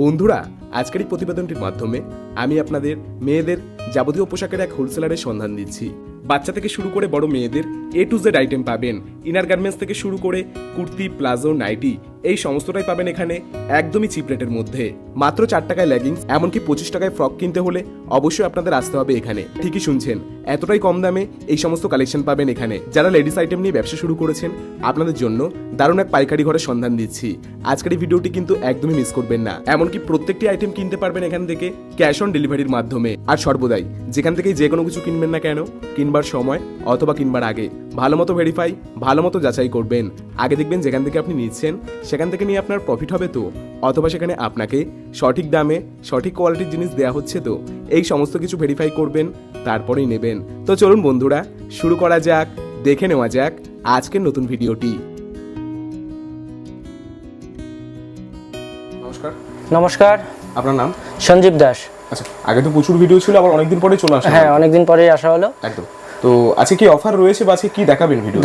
বন্ধুরা আজকের এই প্রতিবেদনটির মাধ্যমে আমি আপনাদের মেয়েদের যাবতীয় পোশাকের এক হোলসেলারের সন্ধান দিচ্ছি। বাচ্চা থেকে শুরু করে বড় মেয়েদের এ টু জেড আইটেম পাবেন। ইনার গার্মেন্টস থেকে শুরু করে কুর্তি, প্লাজো, নাইটি, এই সমস্তটাই পাবেন এখানে একদমই চিপ রেটের মধ্যে। মাত্র চার টাকায় লেগিংস এমনকি পঁচিশ টাকায় ফ্রক কিনতে হলে অবশ্যই আপনাদের আসতে হবে এখানে। ঠিকই শুনছেন, এতটাই কম দামে এই সমস্ত কালেকশন পাবেন এখানে। যারা লেডিস আইটেম নিয়ে ব্যবসা শুরু করেছেন, আপনাদের জন্য দারুণ এক পাইকারি ঘরের সন্ধান দিচ্ছি। আজকের এই ভিডিওটি কিন্তু একদমই মিস করবেন না। এমনকি প্রত্যেকটি আইটেম কিনতে পারবেন এখান থেকে ক্যাশ অন ডেলিভারির মাধ্যমে। আর সর্বদাই, যেখান থেকে যে কোনো কিছু কিনবেন না কেন কিনবার সময় অথবা কিনবার আগে। ভালো মতো ভেরিফাই ভালো মতো যাচাই করবেন। আগে দেখবেন যেখান থেকে আপনি নিচ্ছেন সেখান থেকে নিয়ে আপনার প্রফিট হবে তো। অথবা সেখানে আপনাকে সঠিক দামে সঠিক কোয়ালিটির জিনিস দেওয়া হচ্ছে তো। এই সমস্ত কিছু ভেরিফাই করবেন তারপরেই নেবেন। তো চলুন বন্ধুরা শুরু করা যাক দেখে নেওয়া যাক আজকের নতুন ভিডিওটি। নমস্কার। নমস্কার। আপনার নাম? সঞ্জীব দাস। আচ্ছা আগে তো প্রচুর ভিডিও ছিল আবার অনেকদিন পরে চলে আসা হ্যাঁ অনেকদিন পরেই আসা হলো। একদম। তো আজকে কি অফার রয়েছে বা আজকে কি দেখাবেন ভিডিও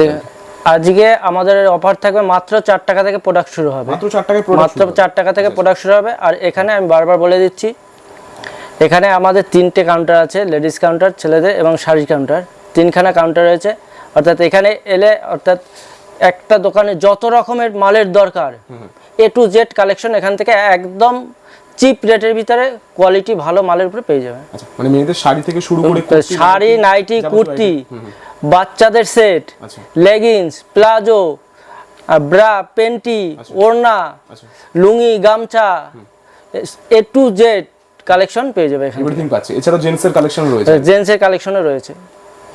আজকে আমাদের অফার থাকবে মাত্র চার টাকা থেকে প্রোডাক্ট শুরু হবে। মাত্র চার প্রোডাক্ট মাত্র চার টাকা থেকে প্রোডাক্ট শুরু হবে। আর এখানে আমি বারবার বলে দিচ্ছি এখানে আমাদের তিনটে কাউন্টার আছে লেডিস কাউন্টার ছেলেদের এবং শাড়ি কাউন্টার তিনখানা কাউন্টার রয়েছে। অর্থাৎ এখানে এলে অর্থাৎ একটা দোকানে যত রকমের মালের দরকার এ টু জেড কালেকশন এখান থেকে একদম চিপ রেটের ভিতরে কোয়ালিটি ভালো মালের উপরে পেয়ে যাবে আচ্ছা মানে মেয়েদের শাড়ি থেকে শুরু করে শাড়ি নাইটি কুর্তি। বাচ্চাদের সেট আচ্ছা। লেগিংস প্লাজো ব্রা পেন্টি ওড়না আচ্ছা। লুঙ্গি গামছা এ টু জেড কালেকশন পেয়ে যাবে এখানে এভরিথিং পাচ্ছে। এছাড়াও জেন্টসের কালেকশন রয়েছে। জেন্টসের কালেকশনও রয়েছে।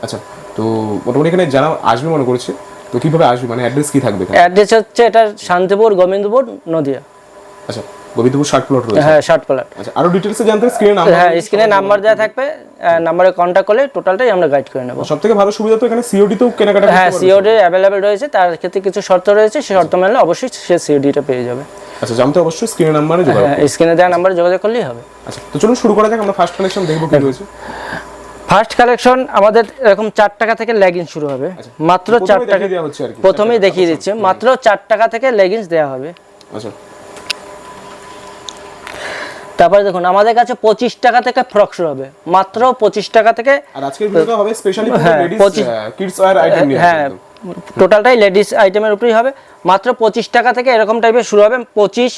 আচ্ছা তো মোটামুটি এখানে যারা আসবে মনে করছে তো কীভাবে আসবে? মানে অ্যাড্রেস কি থাকবে অ্যাড্রেস হচ্ছে এটা শান্তিপুর গোবিন্দপুর নদিয়া। আচ্ছা গোবিন্দপুর ষাট প্লট রয়েছে। হ্যাঁ শার্ট কলার আচ্ছা আরও ডিটেলসে জানতে স্ক্রিনে নাম্বার হ্যাঁ স্ক্রিনে নাম্বার দেওয়া থাকবে নাম্বারে কন্ট্যাক্ট করলে টোটালটাই আমরা গাইড করে নেব। সব থেকে ভালো সুবিধা তো এখানে সিওডি তেও কেনাকাটা হ্যাঁ। সিওডি অ্যাভেলেবেল রয়েছে তার ক্ষেত্রে কিছু শর্ত রয়েছে সেই শর্ত মানলে অবশ্যই সে সিওডিটা পেয়ে যাবে। আচ্ছা জানতে অবশ্যই স্ক্রিনে নাম্বারে যোগাযোগ হ্যাঁ স্ক্রিনে দেওয়া নাম্বারে যোগাযোগ করলেই হবে। আচ্ছা তো চলুন শুরু করা যাক আমরা ফার্স্ট কালেকশন দেখব কি রয়েছে। ফার্স্ট কালেকশন আমাদের এরকম চার টাকা থেকে লেগিংস শুরু হবে। মাত্র চার টাকা দেওয়া প্রথমেই দেখিয়ে দিচ্ছে মাত্র চার টাকা থেকে লেগিংস দেওয়া হবে। আচ্ছা। তারপরে দেখুন আমাদের কাছে পঁচিশ টাকা থেকে ফ্রক শুরু হবে। মাত্র পঁচিশ টাকা থেকে আর আজকের ভিডিওটা হবে স্পেশালি হ্যাঁ, কিডস ওয়্যার আইটেম নিয়ে হ্যাঁ টোটালটাই লেডিস আইটেমের উপরেই হবে। মাত্র পঁচিশ টাকা থেকে এরকম টাইপের শুরু হবে। পঁচিশ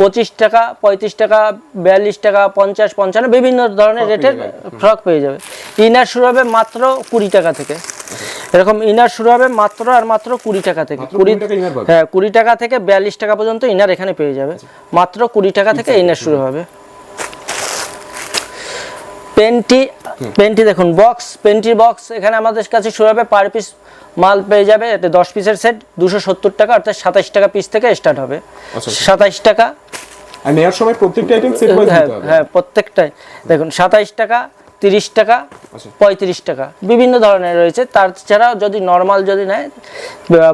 পঁচিশ টাকা পঁয়ত্রিশ টাকা বিয়াল্লিশ টাকা পঞ্চাশ পঞ্চান্ন বিভিন্ন ধরনের রেটের ফ্রক পেয়ে যাবে ইনার শুরু হবে মাত্র কুড়ি টাকা থেকে। এরকম ইনার শুরু হবে মাত্র আর মাত্র কুড়ি টাকা থেকে। কুড়ি 20 টাকা inner পাবে। হ্যাঁ কুড়ি টাকা থেকে বিয়াল্লিশ টাকা পর্যন্ত ইনার এখানে পেয়ে যাবে। মাত্র কুড়ি টাকা থেকে ইনার শুরু হবে। পেনটি পেনটি দেখুন বক্স পেনটির বক্স এখানে আমাদের কাছে শুরু হবে পার পিস মাল পেয়ে যাবে এতে দশ পিসের সেট দুশো সত্তর টাকা অর্থাৎ সাতাশ টাকা পিস থেকে স্টার্ট হবে। আচ্ছা, আচ্ছা। সাতাইশ টাকা। নেওয়ার সময় প্রত্যেকটা আইটেম সেট হ্যাঁ হবে। হ্যাঁ প্রত্যেকটাই। দেখুন সাতাইশ টাকা তিরিশ টাকা আচ্ছা। পঁয়ত্রিশ টাকা। বিভিন্ন ধরনের রয়েছে। তার ছাড়াও যদি নর্মাল যদি নেয়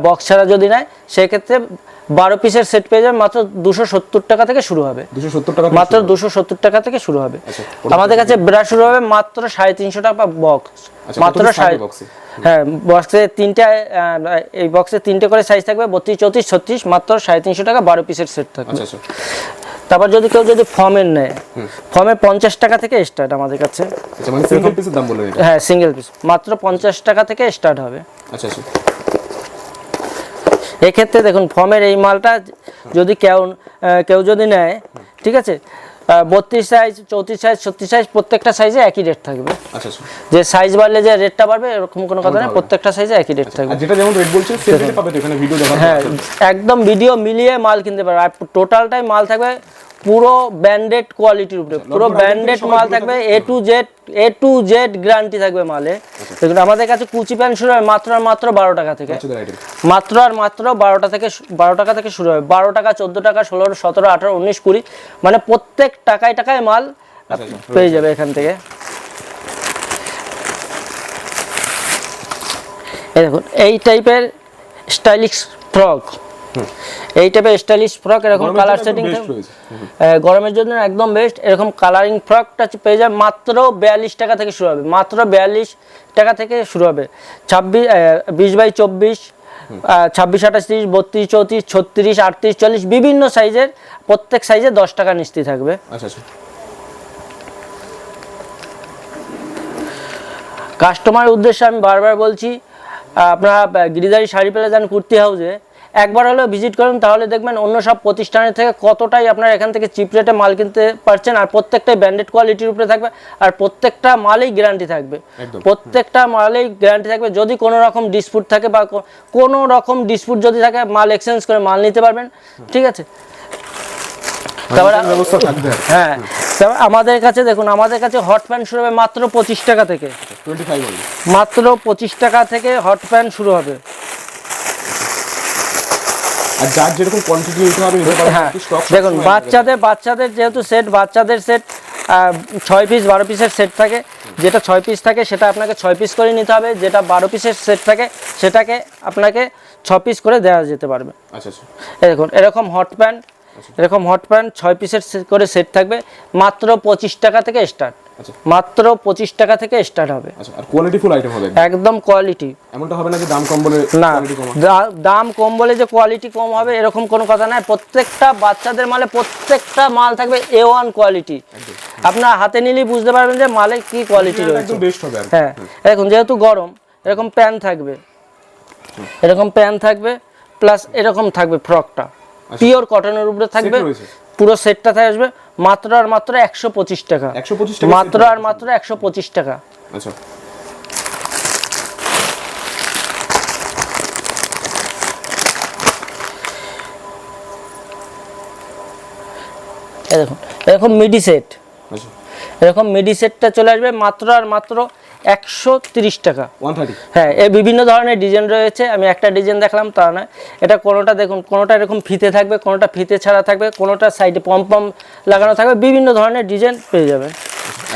বক্স ছাড়া যদি নেয় সেক্ষেত্রে বারো পিসের সেট পেয়ে যাবে মাত্র দুশো সত্তর টাকা থেকে শুরু হবে। দুশো সত্তর টাকা মাত্র দুশো সত্তর টাকা থেকে শুরু হবে। আচ্ছা, আমাদের কাছে ব্রাশ শুরু হবে মাত্র সাড়ে তিনশো টাকা বক্স আচ্ছা, মাত্র সাড়ে? হ্যাঁ বক্সে তিনটে এই বক্সে তিনটে করে সাইজ থাকবে বত্রিশ চৌত্রিশ ছত্রিশ মাত্র সাড়ে তিনশো টাকা বারো পিসের সেট থাকবে। আচ্ছা আচ্ছা। তারপর যদি কেউ যদি ফর্মের নেয় ফর্মের পঞ্চাশ টাকা থেকে স্টার্ট আমাদের কাছে। আচ্ছা মানে হ্যাঁ সিঙ্গেল পিস মাত্র পঞ্চাশ টাকা থেকে স্টার্ট হবে। আচ্ছা এক্ষেত্রে দেখুন ফর্মের এই মালটা যদি কেউ কেউ যদি নেয় ঠিক আছে? বত্রিশ সাইজ চৌত্রিশ সাইজ ছত্রিশ সাইজ প্রত্যেকটা সাইজে একই রেট থাকবে। আচ্ছা আচ্ছা। যে সাইজ বাড়লে যে রেটটা বাড়বে এরকম কোনো কথা নেই প্রত্যেকটা সাইজে একই রেট থাকবে। যেটা যেমন রেট বলছে সেম রেটে পাবে এখানে ভিডিও দেখা হ্যাঁ একদম ভিডিও মিলিয়ে মাল কিনতে পারবে। আর টোটালটাই মাল থাকবে পুরো ব্র্যান্ডেড কোয়ালিটির উপরে পুরো item ব্র্যান্ডেড মাল থাকবে A to Z A to Z guarantee থাকবে মালে। দেখুন আমাদের কাছে কুচি প্যান্ট শুরু হয় মাত্র আর মাত্র বারো টাকা থেকে। মাত্র আর মাত্র বারোটা থেকে বারো টাকা থেকে শুরু হয়। বারো টাকা চোদ্দ টাকা ষোলো সতেরো আঠারো উনিশ কুড়ি মানে প্রত্যেক টাকায় টাকায় মাল আচ্ছা, আচ্ছা, পেয়ে যাবে এখান থেকে। এই দেখুন এই টাইপের স্টাইলিশ ফ্রক এই টাইপের স্টাইলিশ ফ্রক এরকম কালার সেটিং গরমের জন্য একদম বেস্ট এরকম কালারিং ফ্রকটা পেয়ে যাবে মাত্র বিয়াল্লিশ টাকা থেকে শুরু হবে মাত্র বিয়াল্লিশ টাকা থেকে শুরু হবে। ছাব্বিশ বিশ বাই চব্বিশ ছাব্বিশ আঠাশ তিরিশ বত্রিশ চৌত্রিশ ছত্রিশ আটত্রিশ চল্লিশ বিভিন্ন সাইজের প্রত্যেক সাইজে দশ টাকা নিস্তি থাকবে। আচ্ছা আচ্ছা। কাস্টমার উদ্দেশ্যে আমি বারবার বলছি আপনারা গিরিদারি শাড়ি পেলে যান কুর্তি হাউসে একবার হলেও ভিজিট করুন তাহলে দেখবেন অন্য সব প্রতিষ্ঠানের থেকে কতটাই আপনারা এখান থেকে চিপ রেটে মাল কিনতে পারছেন আর প্রত্যেকটাই ব্র্যান্ডেড কোয়ালিটির উপরে থাকবে আর প্রত্যেকটা মালেই গ্যারান্টি থাকবে। প্রত্যেকটা মালেই গ্যারান্টি থাকবে। যদি কোনো রকম ডিসপুট থাকে বা কোনো রকম ডিসপুট যদি থাকে মাল এক্সচেঞ্জ করে মাল নিতে পারবেন। ঠিক আছে? হ্যাঁ তারপর আমাদের কাছে দেখুন আমাদের কাছে হট প্যান্ট শুরু হবে মাত্র পঁচিশ টাকা থেকে। মাত্র পঁচিশ টাকা থেকে হট প্যান্ট শুরু হবে। আর যার যেরকম কোয়ান্টিটি নিতে হবে হ্যাঁ। দেখুন বাচ্চাদের বাচ্চাদের যেহেতু সেট বাচ্চাদের সেট ছয় পিস বারো পিসের সেট থাকে। যেটা ছয় পিস থাকে সেটা আপনাকে ছয় পিস করে নিতে হবে। যেটা বারো পিসের সেট থাকে সেটাকে আপনাকে ছ পিস করে দেওয়া যেতে পারবে। আচ্ছা আচ্ছা। দেখুন এরকম হট প্যান্ট এরকম হট প্যান্ট ছয় পিসের করে সেট থাকবে। মাত্র পঁচিশ টাকা থেকে স্টার্ট আচ্ছা মাত্র পঁচিশ টাকা থেকে স্টার্ট হবে। আচ্ছা আর কোয়ালিটি ফুল আইটেম হবে? একদম কোয়ালিটি এমনটা হবে না যে দাম কম বলে না কোয়ালিটি কম দা- দাম কম বলে যে কোয়ালিটি কম হবে এরকম কোনো কথা নাই। প্রত্যেকটা বাচ্চাদের মালে প্রত্যেকটা মাল থাকবে এ ওয়ান কোয়ালিটি আপনার হাতে নিলেই বুঝতে পারবেন যে মালে কি কোয়ালিটি রয়েছে। একদম বেস্ট হবে হ্যাঁ এখন যেহেতু গরম এরকম প্যান থাকবে। এরকম প্যান থাকবে প্লাস এরকম থাকবে ফ্রকটা পিওর কটনের উপরে থাকবে। আচ্ছা। পুরো সেটটা থাকে আসবে। মাত্র আর মাত্র একশো পঁচিশ টাকা। 125 টাকা মাত্র আর মাত্র একশো পঁচিশ টাকা। আচ্ছা। দেখুন এরকম মিডি সেট আচ্ছা। এরকম মিডি সেটটা চলে আসবে। মাত্র আর মাত্র একশো তিরিশ টাকা। হ্যাঁ এর বিভিন্ন ধরনের ডিজাইন রয়েছে আমি একটা ডিজাইন দেখলাম তা নয়। এটা কোনোটা দেখুন কোনোটা এরকম ফিতে থাকবে কোনোটা ফিতে ছাড়া থাকবে কোনোটা সাইডে পম পম লাগানো থাকবে বিভিন্ন ধরনের ডিজাইন পেয়ে যাবেন।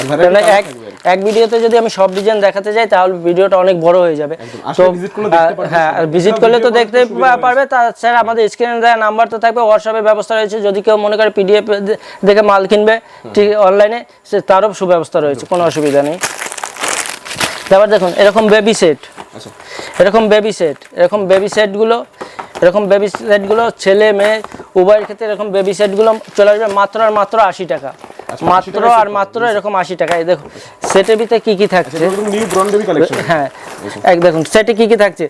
ভ্যারাইটি এক এক ভিডিওতে যদি আমি সব ডিজাইন দেখাতে যাই তাহলে ভিডিওটা অনেক বড় হয়ে যাবে। তো। হ্যাঁ ভিজিট করলে তো দেখতে পারবে। তাছাড়া আমাদের স্ক্রিনে দেওয়া নাম্বার তো থাকবে হোয়াটসঅ্যাপের ব্যবস্থা রয়েছে যদি কেউ মনে করে পিডিএফ দেখে মাল কিনবে ঠিক অনলাইনে সে তারও সুব্যবস্থা রয়েছে কোনো অসুবিধা নেই। তারপর দেখুন এরকম বেবি সেট আচ্ছা। এরকম বেবি সেট এরকম বেবি সেটগুলো এরকম বেবি সেটগুলো ছেলে মেয়ে উভয়ের ক্ষেত্রে এরকম বেবি সেটগুলো চলে আসবে মাত্র আর মাত্র আশি টাকা। আচ্ছা, 80 মাত্র আর মাত্র এরকম আশি টাকা। এই দেখুন সেটের ভিতরে কি কি থাকছে? বেবি কালেকশন হ্যাঁ এক দেখুন সেটে কি কি থাকছে?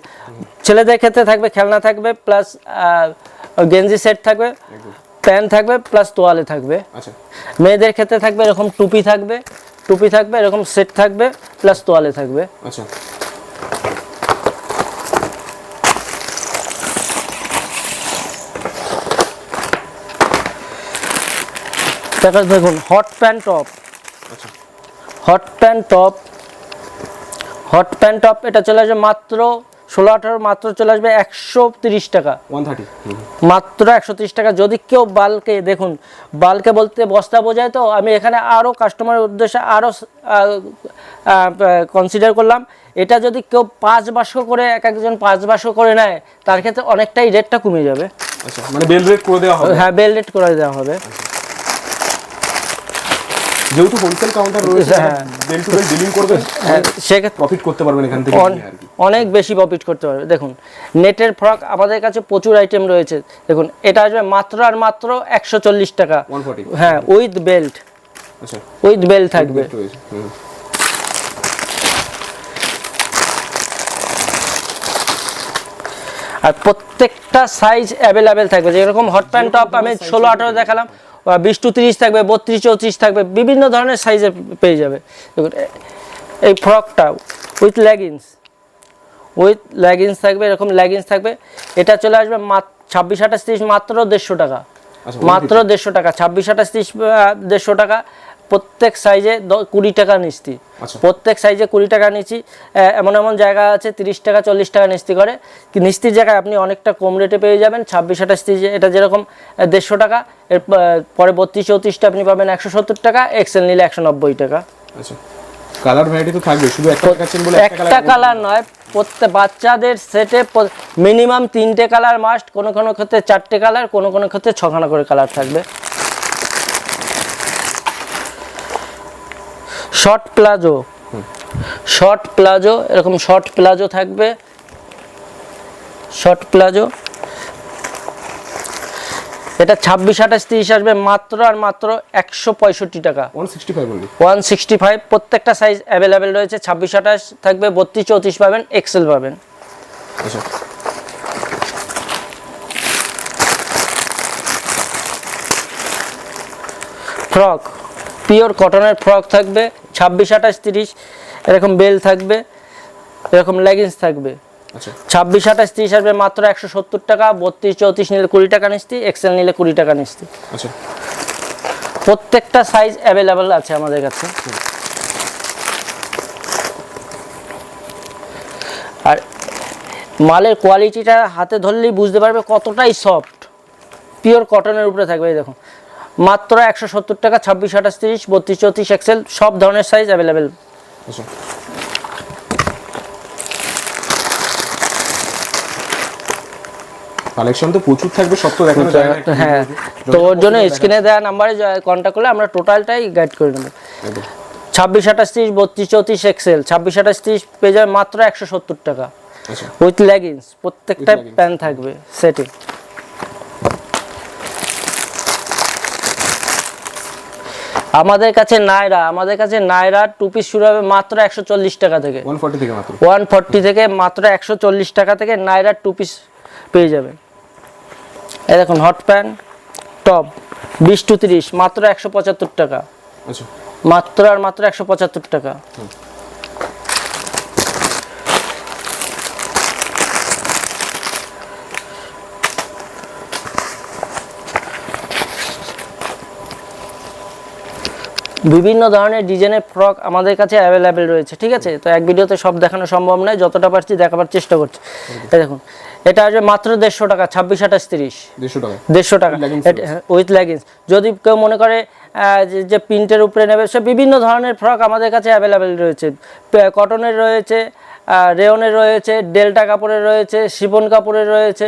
ছেলেদের ক্ষেত্রে থাকবে খেলনা থাকবে প্লাস গেঞ্জি সেট থাকবে প্যান্ট থাকবে প্লাস তোয়ালে থাকবে। আচ্ছা। মেয়েদের ক্ষেত্রে থাকবে এরকম টুপি থাকবে টুপি থাকবে এরকম সেট থাকবে প্লাস তোয়ালে থাকবে। আচ্ছা। দেখুন হট প্যান্ট টপ আচ্ছা। Hot pant top hot pant top এটা চলে আসবে মাত্র ষোলো আঠারো মাত্র চলে আসবে একশো তিরিশ টাকা। মাত্র একশো তিরিশ টাকা। যদি কেউ বালকে দেখুন বালকে বলতে বস্তা বোঝায় তো আমি এখানে আরও কাস্টমারের উদ্দেশ্যে আরও কনসিডার করলাম। এটা যদি কেউ পাঁচ বাক্স করে এক একজন পাঁচ বাক্স করে নেয় তার ক্ষেত্রে অনেকটাই রেটটা কমে যাবে। আচ্ছা মানে বেল রেট করে দেওয়া হবে। হ্যাঁ বেল রেট করে দেওয়া হবে। যেহেতু হোলসেল কাউন্টার রয়েছে। বেল টু বেল ডিলিং করবেন সেক্ষেত্রে প্রফিট করতে পারবেন এখান থেকে অনেক বেশি প্রফিট করতে পারবে। দেখুন নেটের ফ্রক আমাদের কাছে প্রচুর আইটেম রয়েছে। দেখুন এটা আসবে মাত্র আর মাত্র একশো চল্লিশ টাকা। হ্যাঁ উইথ বেল্ট উইথ বেল্ট থাকবে। আর প্রত্যেকটা সাইজ অ্যাভেলেবেল থাকবে। যেরকম হট প্যান্ট টপ আমি ষোলো আঠারো দেখালাম বিশ টু তিরিশ থাকবে বত্রিশ চৌত্রিশ থাকবে বিভিন্ন ধরনের সাইজে পেয়ে যাবে। এই ফ্রকটা উইথ লেগিংস উইথ লেগিংস থাকবে এরকম লেগিংস থাকবে। এটা চলে আসবে ছাব্বিশ আঠাশ তিরিশ মাত্র দেড়শো টাকা। আচ্ছা, মাত্র দেড়শো টাকা ছাব্বিশ আঠাশ তিরিশ দেড়শো টাকা। প্রত্যেক সাইজে কুড়ি টাকা নিস্তি আচ্ছা। প্রত্যেক সাইজে কুড়ি টাকা নিচ্ছি। এমন এমন জায়গা আছে তিরিশ টাকা চল্লিশ টাকা নিস্তি করে। নিস্তির জায়গায় আপনি অনেকটা কম রেটে পেয়ে যাবেন ছাব্বিশ আঠাশ এটা যেরকম দেড়শো টাকা। এর পরে বত্রিশ চৌত্রিশটা আপনি পাবেন একশো সত্তর টাকা এক্সেল নিলে একশো নব্বই টাকা। আচ্ছা। কালার ভ্যারাইটি তো থাকবে শুধু একটা দেখাচ্ছেন বলে একটা কালার নয় প্রত্যেক বাচ্চাদের সেটে মিনিমাম তিনটে কালার মাস্ট কোনো কোনো ক্ষেত্রে চারটে কালার কোনো কোনো ক্ষেত্রে ছখানা করে কালার থাকবে। শর্ট প্লাজো শর্ট প্লাজো এরকম শর্ট প্লাজো থাকবে। শর্ট প্লাজো এটা ছাব্বিশ আঠাশ তিরিশ আসবে মাত্র আর মাত্র একশো পঁয়ষট্টি টাকা। ওয়ান সিক্সটি ফাইভ প্রত্যেকটা সাইজ অ্যাভেলেবেল রয়েছে। ছাব্বিশ আঠাশ থাকবে বত্রিশ চৌত্রিশ পাবেন এক্সেল পাবেন। ফ্রক পিওর কটনের ফ্রক থাকবে। ছাব্বিশ আঠাশ তিরিশ এরকম বেল থাকবে এরকম লেগিংস থাকবে। আচ্ছা। ছাব্বিশ আঠাশ তিরিশ আসবে মাত্র একশো সত্তর টাকা বত্রিশ চৌত্রিশ নিলে কুড়ি টাকা নিস্তি এক্সেল নিলে কুড়ি টাকা নিস্তি আচ্ছা। প্রত্যেকটা সাইজ অ্যাভেলেবেল আছে আমাদের কাছে। আর মালের কোয়ালিটিটা হাতে ধরলেই বুঝতে পারবে কতটাই সফট পিওর কটনের উপরে থাকবে এই দেখুন। মাত্র একশো সত্তর টাকা ছাব্বিশ আঠাশ তিরিশ বত্রিশ চৌত্রিশ এক্সেল সব ধরনের সাইজ অ্যাভেলেবেল কালেকশন তো প্রচুর থাকবে সব তো দেখানো যায় হ্যাঁ। তো ওর জন্য স্ক্রিনে দেওয়া নাম্বারে কন্ট্যাক্ট করলে আমরা টোটালটাই গাইড করে নেব। ছাব্বিশ আঠাশ তিরিশ বত্রিশ চৌত্রিশ এক্সেল ছাব্বিশ আঠাশ তিরিশ পেয়ে যাবে মাত্র একশো সত্তর টাকা। উইথ লেগিংস প্রত্যেকটা। প্যান্ট থাকবে সেটে আমাদের কাছে নাইরা আমাদের কাছে নাইরা টু পিস শুরু হবে মাত্র একশো চল্লিশ টাকা থেকে। ওয়ান ফর্টি থেকে মাত্র। একশো চল্লিশ টাকা থেকে নাইরা টু পিস পেয়ে যাবেন এই দেখুন হট প্যান্ট টপ বিশ টু তিরিশ মাত্র একশো পঁচাত্তর টাকা। আচ্ছা। মাত্র আর মাত্র একশো পঁচাত্তর টাকা। বিভিন্ন ধরনের ডিজাইনের ফ্রক আমাদের কাছে অ্যাভেলেবেল রয়েছে ঠিক আছে? তো এক ভিডিওতে সব দেখানো সম্ভব নয় যতটা পারছি দেখাবার চেষ্টা করছি। দেখুন এটা আসবে মাত্র দেড়শো টাকা ছাব্বিশ আঠাশ তিরিশ। দেড়শো টাকা। দেড়শো টাকা। উইথ লেগিংস যদি কেউ মনে করে যে- প্রিন্টের উপরে নেবে সে বিভিন্ন ধরনের ফ্রক আমাদের কাছে অ্যাভেলেবেল রয়েছে। কটনের রয়েছে রেওনের রয়েছে ডেল্টা কাপড়ের রয়েছে শিবন কাপড়ের রয়েছে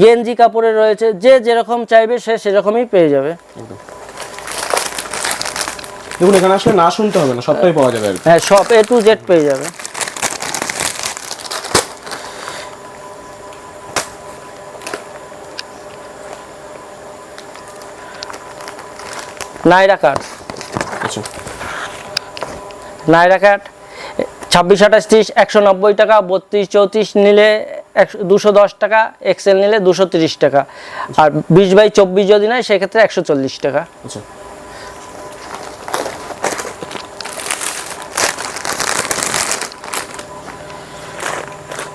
গেঞ্জি কাপড়ের রয়েছে যে যেরকম চাইবে সে সেরকমই পেয়ে যাবে। দেখুন এখানে আসলে না শুনতে হবে না সবটাই পাওয়া যাবে হ্যাঁ সব এ টু জেড পেয়ে যাবে। নাইরা কাট আচ্ছা। নাইরা কাট ছাব্বিশ আঠাশ তিরিশ একশো নব্বই টাকা বত্রিশ চৌত্রিশ নিলে একশো দুশো দশ টাকা এক্সেল নিলে দুশো তিরিশ টাকা। আর বিশ বাই চব্বিশ যদি নেয় সেক্ষেত্রে একশো চল্লিশ টাকা। আচ্ছা।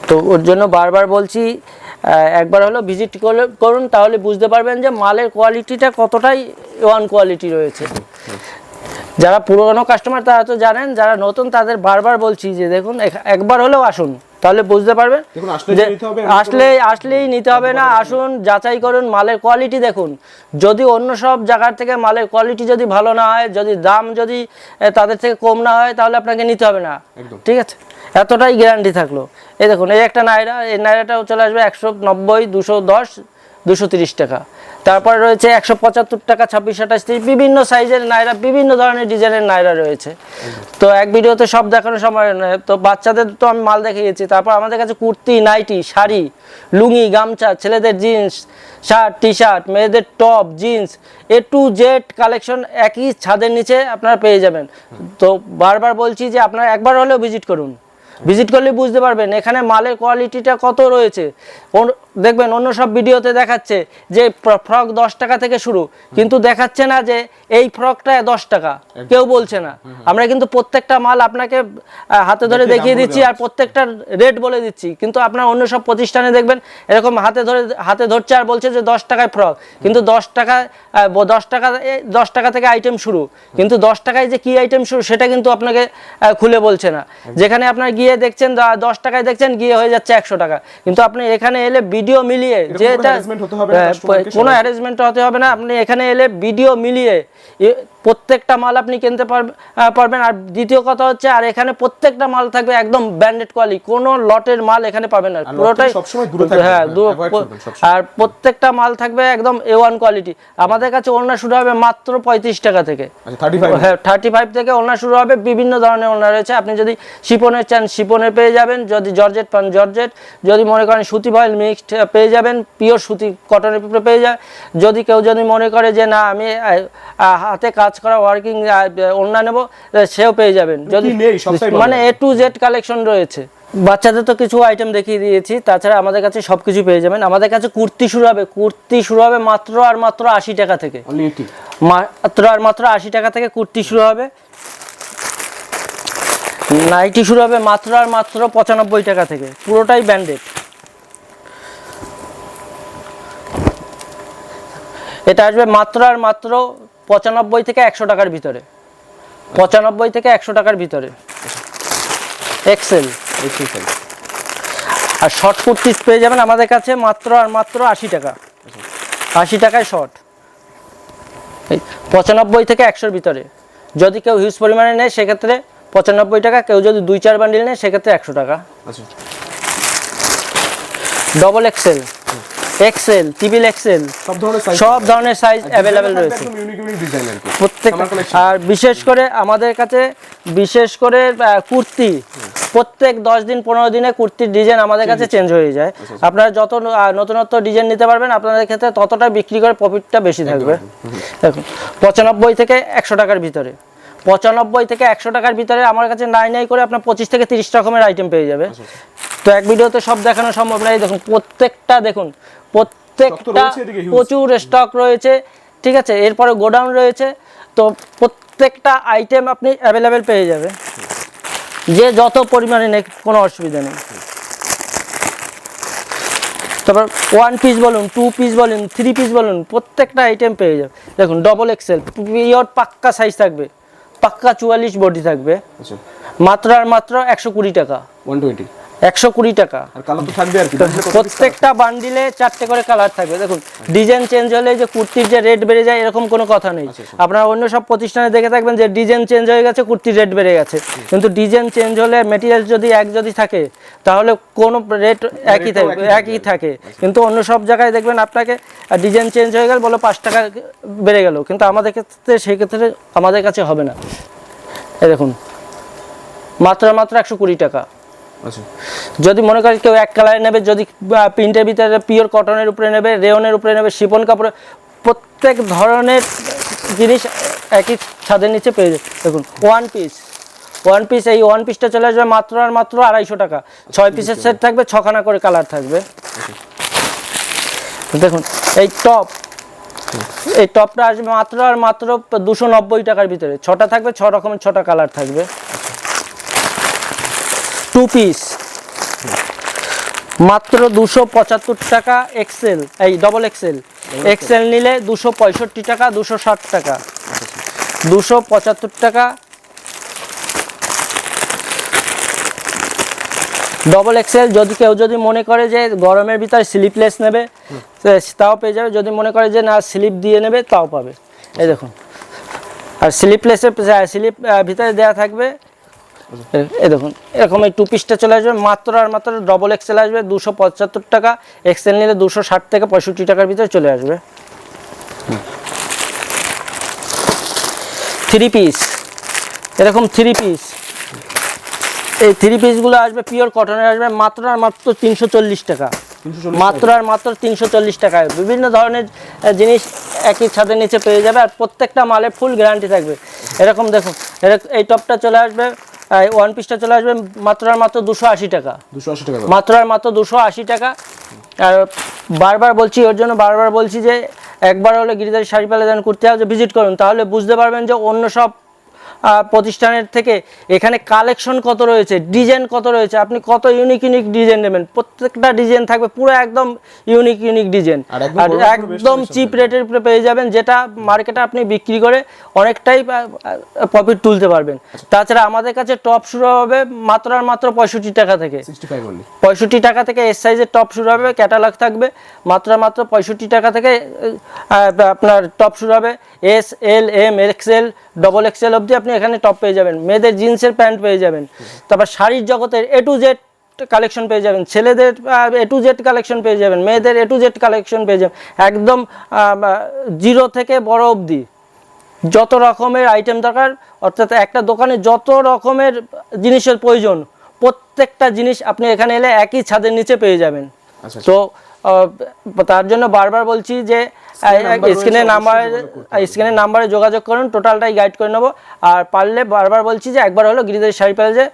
তো ওর জন্য বারবার বলছি একবার হলো ভিজিট করুন তাহলে বুঝতে পারবেন যে মালের কোয়ালিটিটা কতটাই ওয়ান কোয়ালিটি রয়েছে। যারা পুরনো কাস্টমার তারা তো জানেন যারা নতুন তাদের বারবার বলছি যে দেখুন একবার হলেও আসুন তাহলে বুঝতে পারবেন আসলে আসলেই নিতে হবে না আসুন যাচাই করুন মালের কোয়ালিটি দেখুন। যদি অন্য সব জায়গার থেকে মালের কোয়ালিটি যদি ভালো না হয় যদি দাম যদি তাদের থেকে কম না হয় তাহলে আপনাকে নিতে হবে না। ঠিক আছে? এতটাই গ্যারান্টি থাকল। এই দেখুন, এই একটা নাইরা, এই নাইরাটাও চলে আসবে একশো নব্বই, দুশো দশ, দুশো তিরিশ টাকা। তারপরে রয়েছে একশো পঁচাত্তর টাকা, ছাব্বিশ আঠাশ তিরিশ, বিভিন্ন সাইজের নাইরা, বিভিন্ন ধরনের ডিজাইনের নাইরা রয়েছে। তো এক ভিডিওতে সব দেখানো সময় নয়। তো বাচ্চাদের তো আমি মাল দেখিয়েছি, তারপর আমাদের কাছে কুর্তি, নাইটি, শাড়ি, লুঙ্গি, গামছা, ছেলেদের জিন্স শার্ট টি শার্ট মেয়েদের top jeans A to Z collection একই ছাদের নিচে আপনারা পেয়ে যাবেন। তো বারবার বলছি যে আপনারা একবার হলেও ভিজিট করুন। ভিজিট করলে বুঝতে পারবেন এখানে মালের কোয়ালিটিটা কত রয়েছে। দেখবেন অন্য সব ভিডিওতে দেখাচ্ছে যে ফ্রক দশ টাকা থেকে শুরু। কিন্তু দেখাচ্ছে না যে এই ফ্রকটা দশ টাকা। কেউ বলছে না। আমরা কিন্তু প্রত্যেকটা মাল আপনাকে হাতে ধরে দেখিয়ে দিচ্ছি আর প্রত্যেকটা রেট বলে দিচ্ছি। কিন্তু আপনার অন্য সব প্রতিষ্ঠানে দেখবেন এরকম হাতে ধরে হাতে ধরছে আর বলছে যে দশ টাকায় ফ্রক। কিন্তু দশ টাকা দশ টাকা দশ টাকা থেকে আইটেম শুরু। কিন্তু দশ টাকায় যে কি আইটেম শুরু সেটা কিন্তু আপনাকে খুলে বলছে না। যেখানে আপনার গিয়ে দেখছেন দশ টাকায় দেখছেন গিয়ে হয়ে যাচ্ছে একশো টাকা। কিন্তু আপনি এখানে এলে ভিডিও মিলিয়ে না আহ, customer কে কোনো অ্যারেঞ্জমেন্ট হতে হবে না আপনি এখানে এলে ভিডিও মিলিয়ে প্রত্যেকটা মাল আপনি কিনতে পারবেন। আর দ্বিতীয় কথা হচ্ছে আর এখানে প্রত্যেকটা মাল থাকবে একদম ব্র্যান্ডেড কোয়ালিটি কোনো লটের মাল এখানে পাবেন না। পুরোটাই হ্যাঁ। আর প্রত্যেকটা মাল থাকবে একদম এ ওয়ান কোয়ালিটি আমাদের কাছে ওড়না শুরু হবে মাত্র পঁয়ত্রিশ টাকা থেকে। আচ্ছা থার্টি ফাইভ হ্যাঁ থার্টি ফাইভ থেকে ওড়না শুরু হবে বিভিন্ন ধরনের ওড়না রয়েছে। আপনি যদি শিপনের চান শিপনের পেয়ে যাবেন। যদি জর্জেট পান জর্জেট। যদি মনে করেন সুতি ভয়েল মিক্সড পেয়ে যাবেন পিওর সুতি কটনের উপরে পেয়ে যায় যদি কেউ যদি মনে করে যে না আমি হাতে কাজ করা ওয়ার্কিং ওড়না নেব সেও পেয়ে যাবেন। যদি মানে এ টু জেড কালেকশন রয়েছে। বাচ্চাদের তো কিছু আইটেম দেখিয়ে দিয়েছি তাছাড়া আমাদের কাছে সব কিছু পেয়ে যাবেন। আমাদের কাছে কুর্তি শুরু হবে কুর্তি শুরু হবে মাত্র আর মাত্র আশি টাকা থেকে। মাত্র আর মাত্র আশি টাকা থেকে কুর্তি শুরু হবে। নাইটি শুরু হবে মাত্র আর মাত্র পঁচানব্বই টাকা থেকে। পুরোটাই ব্যান্ডেড এটা আসবে মাত্র আর মাত্র পঁচানব্বই থেকে একশো টাকার ভিতরে। পঁচানব্বই থেকে একশো টাকার ভিতরে। এক্সেল ফাইভ আর শর্ট কুর্তি পেয়ে যাবেন আমাদের কাছে মাত্র আর মাত্র আশি টাকা। আশি টাকায় শর্ট পঁচানব্বই থেকে একশোর ভিতরে। যদি কেউ হিউজ পরিমাণে নেয় সেক্ষেত্রে পঁচানব্বই টাকা। কেউ যদি দুই চার বান্ডিল নেয় সেক্ষেত্রে একশো টাকা। আচ্ছা। Double XL XL triple XL সব ধরনের সাইজ সব ধরনের সাইজ অ্যাভেলেবেল রয়েছে। প্রত্যেক আর বিশেষ করে আমাদের কাছে বিশেষ করে কুর্তি। প্রত্যেক দশ দিন পনেরো দিনে কুর্তির ডিজাইন আমাদের কাছে চেঞ্জ হয়ে যায়। আপনারা যত নতুনত্ব ডিজাইন নিতে পারবেন আপনাদের ক্ষেত্রে ততটা বিক্রি করে প্রফিটটা বেশি থাকবে। দেখুন পঁচানব্বই থেকে একশো টাকার ভিতরে। পঁচানব্বই থেকে একশো টাকার ভিতরে আমার কাছে নাই নাই করে আপনার পঁচিশ থেকে তিরিশ রকমের আইটেম পেয়ে যাবে। তো এক ভিডিওতে সব দেখানো সম্ভব না। এই দেখুন প্রত্যেকটা দেখুন প্রত্যেকটা। প্রচুর স্টক রয়েছে ঠিক আছে? এরপরে গোডাউন রয়েছে তো প্রত্যেকটা আইটেম আপনি অ্যাভেলেবেল পেয়ে যাবেন। যে যত পরিমাণে নেই কোনো অসুবিধা নেই। তারপর ওয়ান পিস বলুন টু পিস বলুন থ্রি পিস বলুন প্রত্যেকটা আইটেম পেয়ে যাবে দেখুন ডবল এক্সেল পিওর পাক্কা সাইজ থাকবে পাক্কা চুয়াল্লিশ বডি থাকবে আচ্ছা। মাত্র আর মাত্র একশো কুড়ি টাকা। ওয়ান টোয়েন্টি একশো কুড়ি টাকা। প্রত্যেকটা বান্ডিলে চারটে করে কালার থাকবে। দেখুন ডিজাইন চেঞ্জ হলে যে কুর্তির যে রেট বেড়ে যায় এরকম কোনো কথা নেই। আপনারা অন্য সব প্রতিষ্ঠানে দেখে থাকবেন যে ডিজাইন চেঞ্জ হয়ে গেছে কুর্তির রেট বেড়ে গেছে। কিন্তু ডিজাইন চেঞ্জ হলে মেটেরিয়াল যদি এক যদি থাকে তাহলে কোনো রেট একই থাকবে একই একই থাকে। কিন্তু অন্য সব জায়গায় দেখবেন আপনাকে ডিজাইন চেঞ্জ হয়ে গেল বলো পাঁচ টাকা বেড়ে গেল। কিন্তু আমাদের ক্ষেত্রে সেই ক্ষেত্রে আমাদের কাছে হবে না। দেখুন মাত্র মাত্র একশো কুড়ি টাকা। আচ্ছা। যদি মনে করেন কেউ এক কালারে নেবে যদি প্রিন্টের ভিতরে পিওর কটনের উপরে নেবে রেওনের উপরে নেবে শিপন কাপড়ে প্রত্যেক ধরনের জিনিস একই ছাদের নিচে পেয়ে যাবে দেখুন ওয়ান পিস ওয়ান পিস এই ওয়ান পিসটা চলে আসবে মাত্র আর মাত্র আড়াইশো টাকা। ছয় পিসের সেট থাকবে ছখানা করে কালার থাকবে। দেখুন এই টপ এই টপটা আসবে মাত্র আর মাত্র দুশো নব্বই টাকার ভিতরে। ছটা থাকবে ছ রকমের ছটা কালার থাকবে। টু পিস মাত্র দুশো পঁচাত্তর টাকা এক্সেল এই ডবল এক্সেল এক্সেল নিলে দুশো পঁয়ষট্টি টাকা দুশো ষাট টাকা। দুশো পঁচাত্তর টাকা। ডবল এক্সেল যদি কেউ যদি মনে করে যে গরমের ভিতরে স্লিপলেস নেবে তাও পেয়ে যাবে। যদি মনে করে যে না স্লিপ দিয়ে নেবে তাও পাবে। এই দেখুন। আর স্লিপলেসের স্লিপ ভিতরে দেওয়া থাকবে। এই দেখুন এরকম এই টু পিসটা চলে আসবে মাত্র আর মাত্র ডবল এক্সেল আসবে দুশো পঁচাত্তর টাকা। এক্সেল নিলে দুশো ষাট থেকে পঁয়ষট্টি টাকার ভিতরে চলে আসবে। থ্রি পিস এরকম থ্রি পিস এই থ্রি পিসগুলো আসবে পিওর কটনের আসবে মাত্র আর মাত্র তিনশো চল্লিশ টাকা। মাত্র আর মাত্র তিনশো চল্লিশ টাকায়। বিভিন্ন ধরনের জিনিস একই ছাদের নিচে পেয়ে যাবে আর প্রত্যেকটা মালে ফুল গ্যারান্টি থাকবে। এরকম দেখুন এই টপটা চলে আসবে ওয়ান পিসটা চলে আসবে মাত্র আর মাত্র দুশো আশি টাকা। দুশো আশি টাকা। মাত্র আর মাত্র দুশো আশি টাকা। আর বারবার বলছি ওর জন্য বারবার বলছি যে একবার হলে গিরিদারি শাড়ি পালে দেন করতে হবে ভিজিট করুন তাহলে বুঝতে পারবেন যে অন্য সব প্রতিষ্ঠানের থেকে। এখানে কালেকশন কত রয়েছে? ডিজাইন কত রয়েছে? আপনি কত ইউনিক ইউনিক ডিজাইন নেবেন? প্রত্যেকটা ডিজাইন থাকবে পুরো একদম ইউনিক ইউনিক ডিজাইন আর একদম চিপ রেটের উপরে পেয়ে যাবেন। যেটা মার্কেটে আপনি বিক্রি করে অনেকটাই প্রফিট তুলতে পারবেন। তাছাড়া আমাদের কাছে টপ শুরু হবে মাত্র আর মাত্র পঁয়ষট্টি টাকা থেকে। পঁয়ষট্টি টাকা থেকে এস সাইজের টপ শুরু হবে ক্যাটালগ থাকবে মাত্র মাত্র পঁয়ষট্টি টাকা থেকে আপনার টপ শুরু হবে। S L M XL double XL অবধি আপনি এখানে টপ পেয়ে যাবেন। মেয়েদের জিন্সের প্যান্ট পেয়ে যাবেন। তারপর শাড়ির জগতের এ টু জেড কালেকশন পেয়ে যাবেন। ছেলেদের এ টু জেড কালেকশন পেয়ে যাবেন। মেয়েদের এ টু জেড কালেকশন পেয়ে যাবেন। একদম জিরো থেকে বড় অবধি। যত রকমের আইটেম দরকার অর্থাৎ একটা দোকানে যত রকমের জিনিসের প্রয়োজন প্রত্যেকটা জিনিস আপনি এখানে এলে একই ছাদের নিচে পেয়ে যাবেন। আচ্ছা তো আহ, তার জন্য বারবার বলছি যে স্ক্রিনের নাম্বার স্ক্রিনের নাম্বারে যোগাযোগ করুন টোটালটাই গাইড করে নেব। আর পারলে বারবার বলছি যে একবার হলো গিরিদের শাড়ি প্যালেজে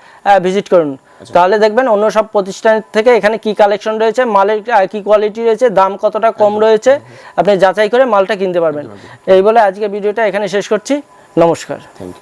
ভিজিট করুন। আচ্ছা। তাহলে দেখবেন অন্য সব প্রতিষ্ঠান থেকে এখানে কি কালেকশন রয়েছে মালের কি কোয়ালিটি রয়েছে দাম কতটা কম রয়েছে আপনি যাচাই করে মালটা কিনতে পারবেন। এই বলে আজকে ভিডিওটা এখানে শেষ করছি। নমস্কার। Thank you